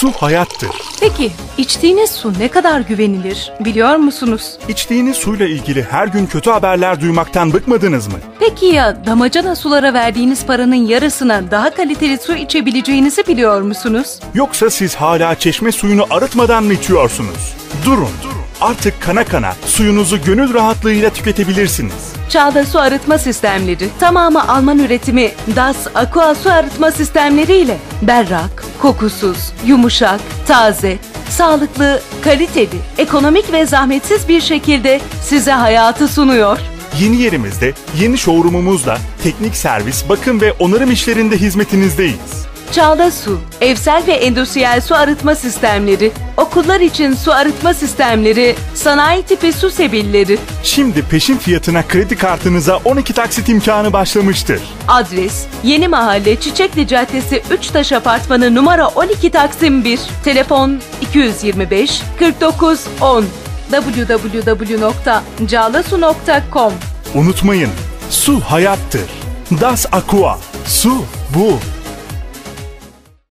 Su hayattır. Peki içtiğiniz su ne kadar güvenilir biliyor musunuz? İçtiğiniz suyla ilgili her gün kötü haberler duymaktan bıkmadınız mı? Peki ya damacana sulara verdiğiniz paranın yarısına daha kaliteli su içebileceğinizi biliyor musunuz? Yoksa siz hala çeşme suyunu arıtmadan mı içiyorsunuz? Durun. Artık kana kana suyunuzu gönül rahatlığıyla tüketebilirsiniz. Çağda su arıtma sistemleri tamamı Alman üretimi DAS Aqua su arıtma sistemleriyle berrak, kokusuz, yumuşak, taze, sağlıklı, kaliteli, ekonomik ve zahmetsiz bir şekilde size hayatı sunuyor. Yeni yerimizde, yeni showroomumuzda teknik servis, bakım ve onarım işlerinde hizmetinizdeyiz. Çağla Su, evsel ve endüstriyel su arıtma sistemleri, okullar için su arıtma sistemleri, sanayi tipi su sebilleri. Şimdi peşin fiyatına kredi kartınıza 12 taksit imkanı başlamıştır. Adres Yeni Mahalle Çiçekli Caddesi 3 taş apartmanı numara 12 Taksim 1. Telefon 225 49 10 www.calasu.com Unutmayın, su hayattır. Das Aqua, su bu.